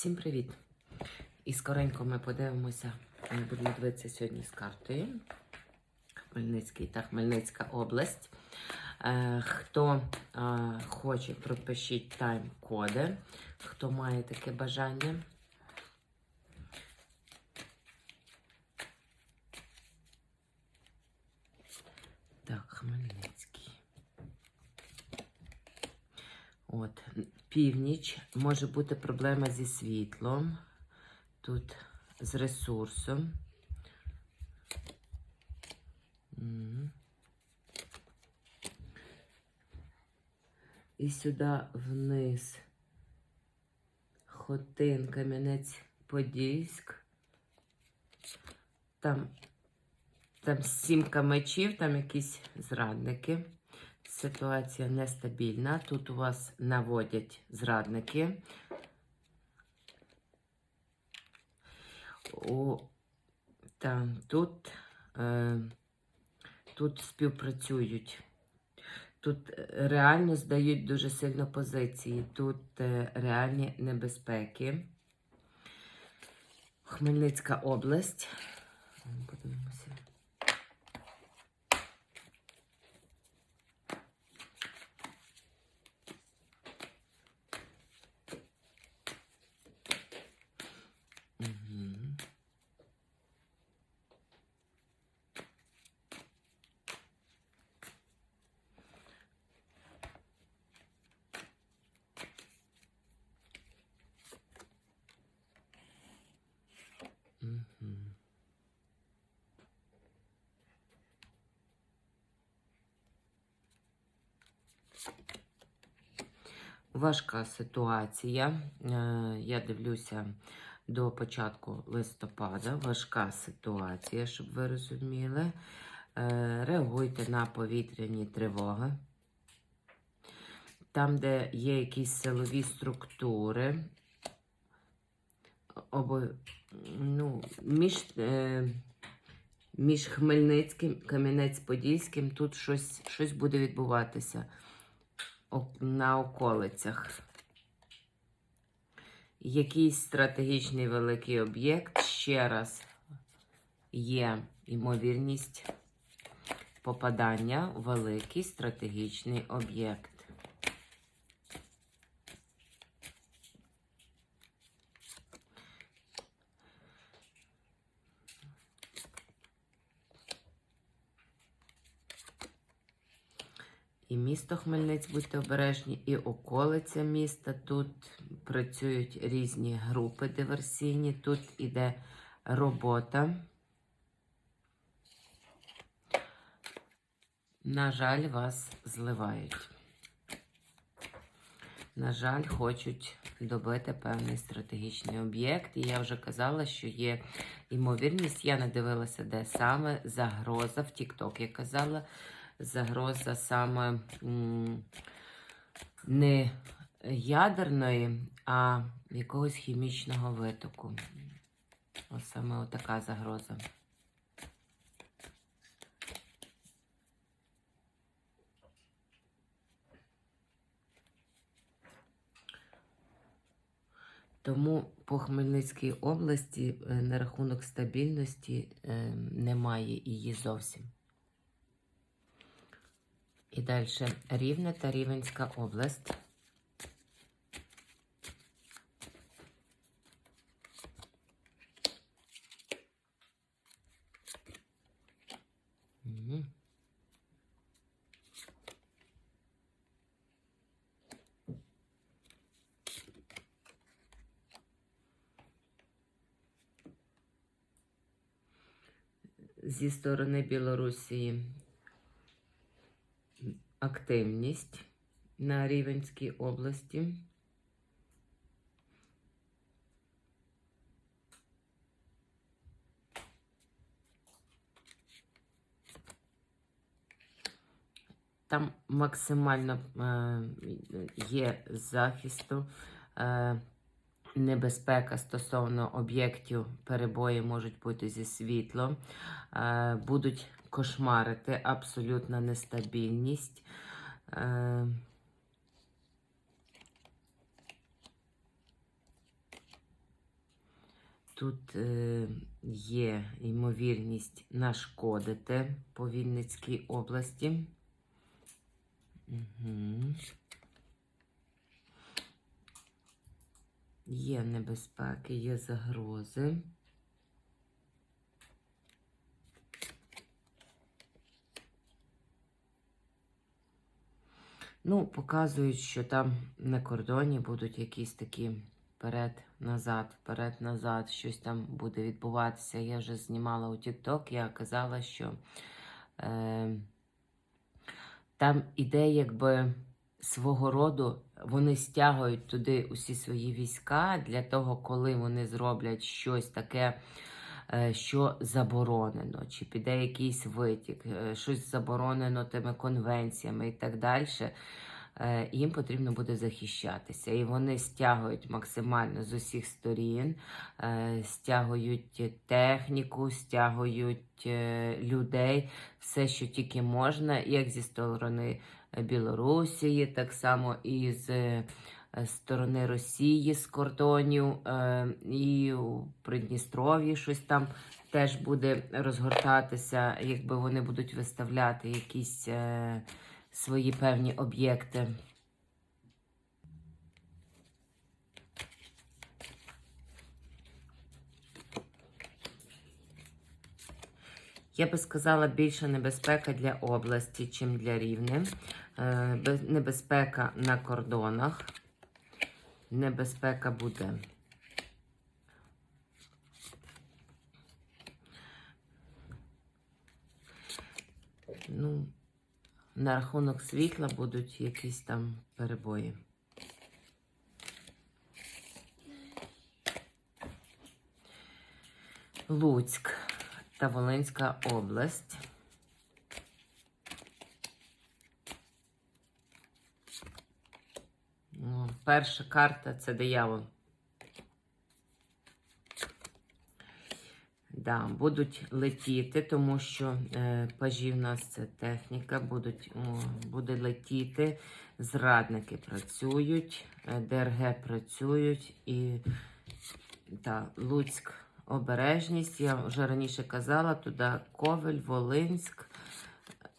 Всім привіт! І скоренько ми подивимося, ми будемо дивитися сьогодні з картою. Хмельницький та Хмельницька область. Е, хто е, хоче, пропишіть тайм-коди. Хто має таке бажання. Так, Хмельницький. От, північ може бути проблема зі світлом, тут з ресурсом. І сюди вниз Хотин, Кам'янець, Подільськ. Там, там сімка мечів, там якісь зрадники. Ситуація нестабільна. Тут у вас наводять зрадники. О, там, тут, е, тут співпрацюють. Тут е, реально здають дуже сильно позиції. Тут е, реальні небезпеки. Хмельницька область. Подивимося. Важка ситуація. Е, Я дивлюся до початку листопада. Важка ситуація, щоб ви розуміли. Е, Реагуйте на повітряні тривоги. Там, де є якісь силові структури, обо... ну, між, е... між Хмельницьким Кам'янець-Подільським тут щось, щось буде відбуватися на околицях. Якийсь стратегічний великий об'єкт. Ще раз є ймовірність попадання в великий стратегічний об'єкт. І місто Хмельниць, будьте обережні, і околиця міста. Тут працюють різні групи диверсійні. Тут іде робота. На жаль, вас зливають. На жаль, хочуть добити певний стратегічний об'єкт. І я вже казала, що є ймовірність. Я не дивилася, де саме загроза в TikTok. Я казала, загроза саме не ядерної, а якогось хімічного витоку. Ось саме отака загроза. Тому по Хмельницькій області е, на рахунок стабільності е, немає її зовсім. І далі Рівне та Рівенська область. Мгм. Зі сторони Білорусі активність на Рівенській області. Там максимально е, є захисту, е, небезпека стосовно об'єктів, перебої можуть бути зі світлом, е, будуть кошмарити, абсолютна нестабільність. Е, Тут е, є ймовірність нашкодити по Вінницькій області. Угу. Є небезпеки, є загрози. Ну, показують, що там на кордоні будуть якісь такі вперед-назад, вперед-назад, щось там буде відбуватися. Я вже знімала у TikTok, я казала, що е, там іде якби свого роду, вони стягують туди усі свої війська для того, коли вони зроблять щось таке. Е, Що заборонено, чи піде якийсь витік, е, щось заборонено тими конвенціями і так далі е, їм потрібно буде захищатися. І вони стягують максимально з усіх сторін, стягують техніку, стягують людей, все, що тільки можна, як зі сторони Білорусі, так само і з сторони Росії, з кордонів, е, і у Придністров'ї щось там. Теж буде розгортатися, якби вони будуть виставляти якісь е, свої певні об'єкти. Я би сказала, більша небезпека для області, чим для рівне. Е, Небезпека на кордонах. Небезпека буде. Ну, на рахунок світла будуть якісь там перебої. Луцьк та Волинська область. Ну, перша карта це диявол. Да, будуть летіти, тому що е, пажі в нас це техніка, будуть, о, буде летіти, зрадники працюють, е, ДРГ працюють і та, Луцьк обережність. Я вже раніше казала, туди Ковель, Волинськ,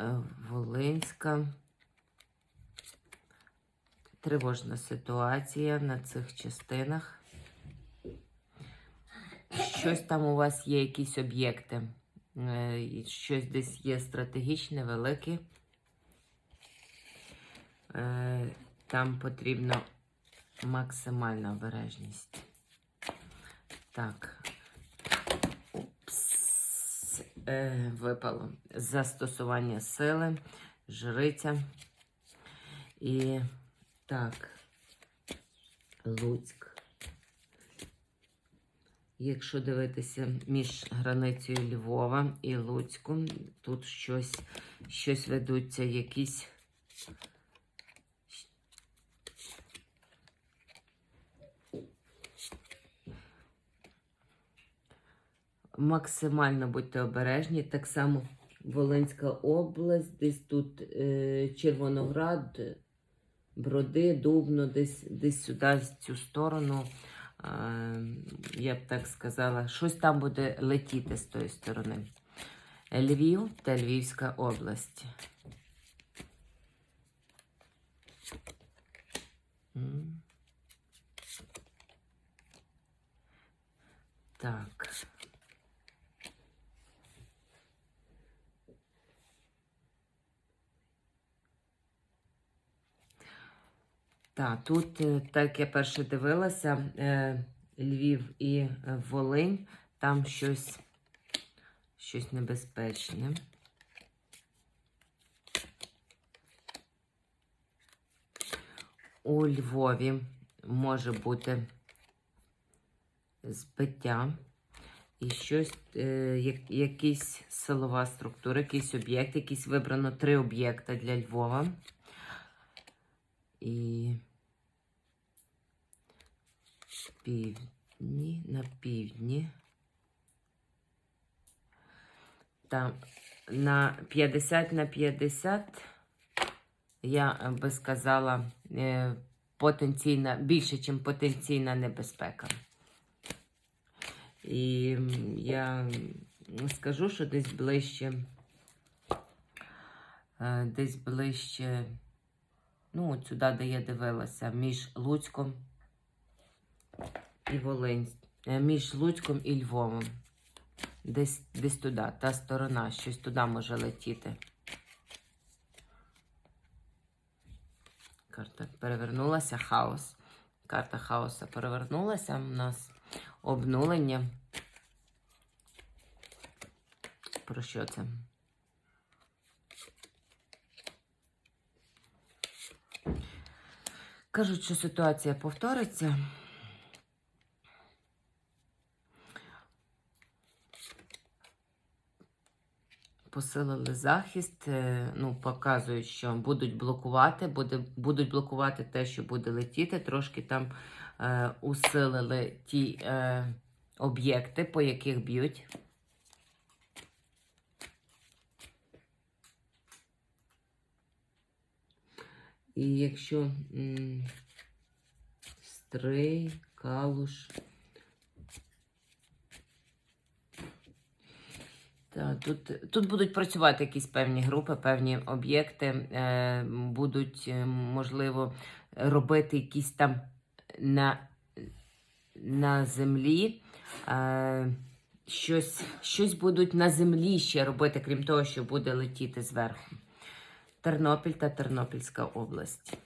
е, Волинська. Тривожна ситуація на цих частинах. Щось там у вас є, якісь об'єкти. Е, Щось десь є стратегічне, велике. Е, Там потрібна максимальна обережність. Так. Упс. Е, Випало. Застосування сили, жриця. І так. Луцьк. Якщо дивитися між границею Львова і Луцьком, тут щось, щось ведуться, якісь. Максимально будьте обережні. Так само Волинська область, десь тут е, Червоноград, Броди, Дубно, десь, десь сюди, в цю сторону. Я б так сказала, щось там буде летіти з тої сторони. Львів та Львівська область. Так. Так, тут, е, так я перше дивилася, е, Львів і е, Волинь, там щось, щось небезпечне. У Львові може бути збиття і щось, е, якісь силова структура, якийсь об'єкт, якийсь вибрано три об'єкта для Львова. І півдні, на півдні. Там на 50 на 50 я би сказала е, потенційна, більше, ніж потенційна небезпека. І я скажу, що десь ближче, е, десь ближче, ну, от сюди, де я дивилася, між Луцьком і Волинь, е, між Луцьком і Львовом. Десь, десь туди, та сторона, щось туди може летіти. Карта перевернулася, хаос. Карта хаоса перевернулася. У нас обнулення. Про що це? Кажуть, що ситуація повториться. Посилили захист, е, ну, показують, що будуть блокувати, буде, будуть блокувати те, що буде летіти. Трошки там е, усилили ті е, об'єкти, по яких б'ють. І якщо м, стрий, калуш. Тут, тут будуть працювати якісь певні групи, певні об'єкти, е, будуть, е, можливо, робити якісь там на, на землі. Е, щось, щось будуть на землі ще робити, крім того, що буде летіти зверху. Тернопіль та Тернопільська область.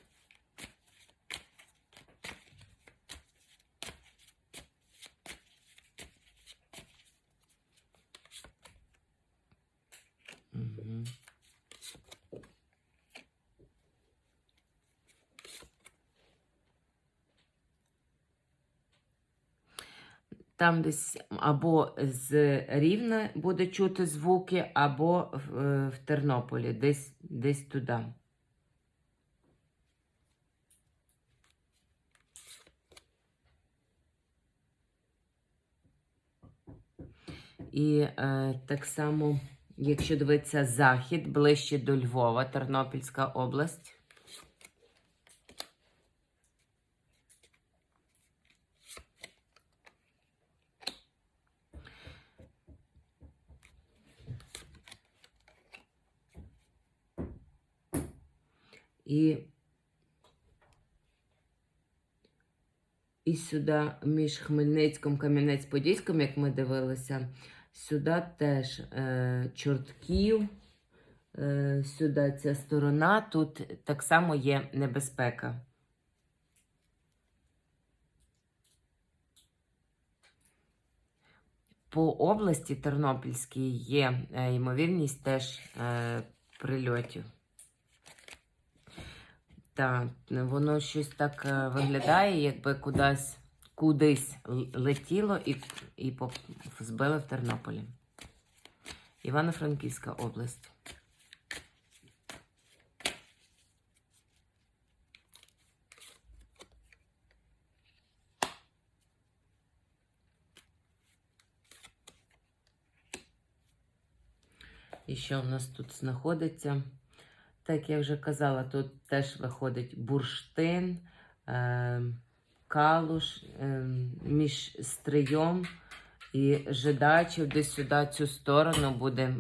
Там десь або з Рівна буде чути звуки, або в, е, в Тернополі, десь, десь туди. І е, так само, якщо дивитися захід, ближче до Львова, Тернопільська область. І, і сюди між Хмельницьком, Кам'янець-Подільськом, як ми дивилися, сюди теж е, Чортків, е, сюди ця сторона, тут так само є небезпека. По області Тернопільській є е, ймовірність теж е, прильотів. Так, воно щось так е, виглядає, якби кудись, кудись летіло і, і поп- збили в Тернополі. Івано-Франківська область. І що в нас тут знаходиться? Так, я вже казала, тут теж виходить бурштин, е, калуш е, між стрийом і жидачів, десь сюди цю сторону буде,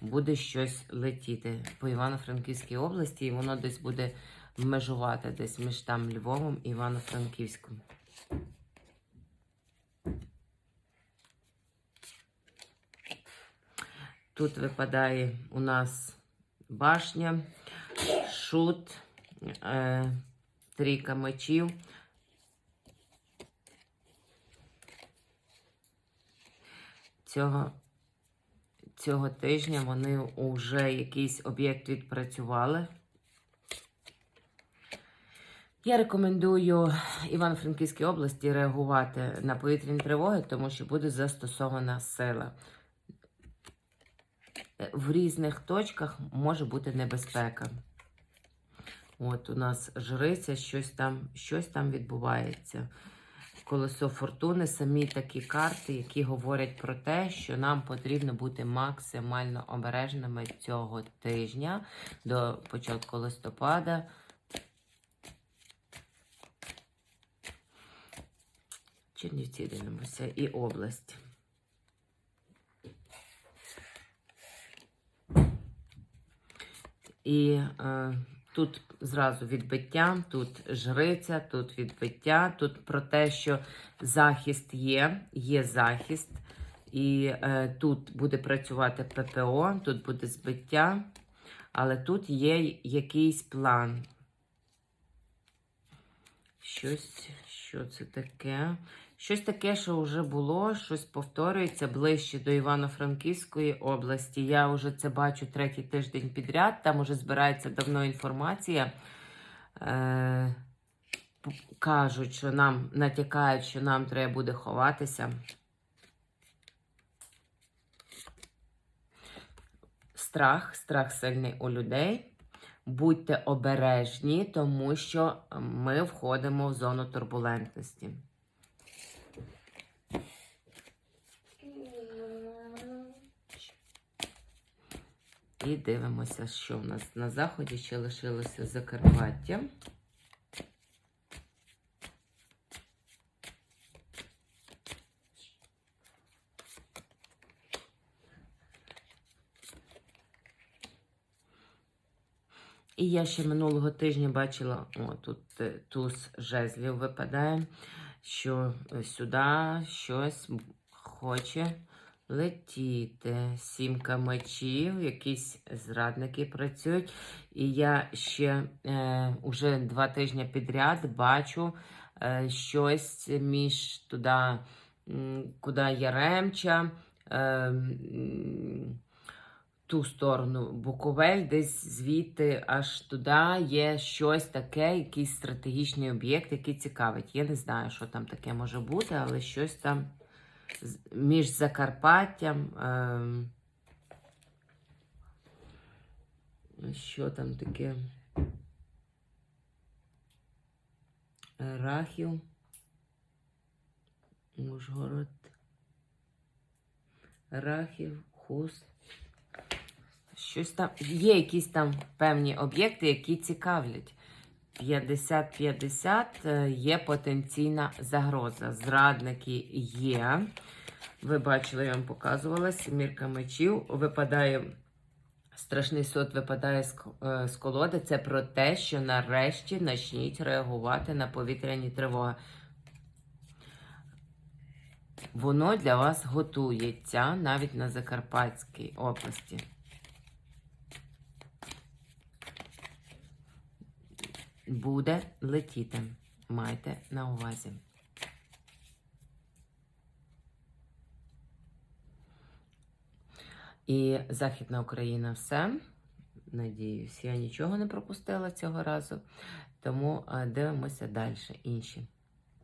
буде щось летіти по Івано-Франківській області, і воно десь буде межувати десь між там Львовом і Івано-Франківськом. Тут випадає у нас башня, шут, е, трійка мечів. Цього, цього тижня вони вже якийсь об'єкт відпрацювали. Я рекомендую Івано-Франківській області реагувати на повітряні тривоги, тому що буде застосована сила. В різних точках може бути небезпека. От у нас жриця, щось там, щось там відбувається. Колесо фортуни, самі такі карти, які говорять про те, що нам потрібно бути максимально обережними цього тижня до початку листопада. Чернівці дивимося і область. І е, тут зразу відбиття, тут жриця, тут відбиття, тут про те, що захист є, є захист, і е, тут буде працювати ППО, тут буде збиття, але тут є якийсь план. Щось, що це таке? Щось таке, що вже було, щось повторюється ближче до Івано-Франківської області. Я вже це бачу третій тиждень підряд. Там уже збирається давно інформація. Е, кажуть, що нам натякають, що нам треба буде ховатися. Страх, страх сильний у людей. Будьте обережні, тому що ми входимо в зону турбулентності. І дивимося, що в нас на заході ще лишилося Закарпаття. І я ще минулого тижня бачила, о, тут е, туз жезлів випадає, що сюди щось хоче летіти. Сімка мечів, якісь зрадники працюють. І я ще е, уже два тижні підряд бачу е, щось між туди, куди Яремча. Е, ту сторону Буковель, десь звідти аж туди є щось таке, якийсь стратегічний об'єкт, який цікавить. Я не знаю, що там таке може бути, але щось там між Закарпаттям. ем, що там таке? Рахів. Ужгород. Рахів, Хуст. Щось там є якісь там певні об'єкти, які цікавлять. 50-50 е, є потенційна загроза. Зрадники є. Ви бачили, я вам показувала. Сімірка мечів. Випадає страшний суд, випадає з, е, колоди. Це про те, що нарешті почніть реагувати на повітряні тривоги. Воно для вас готується навіть на Закарпатській області. Буде летіти. Майте на увазі. І Західна Україна все. Надіюсь, я нічого не пропустила цього разу. Тому е, дивимося далі інші.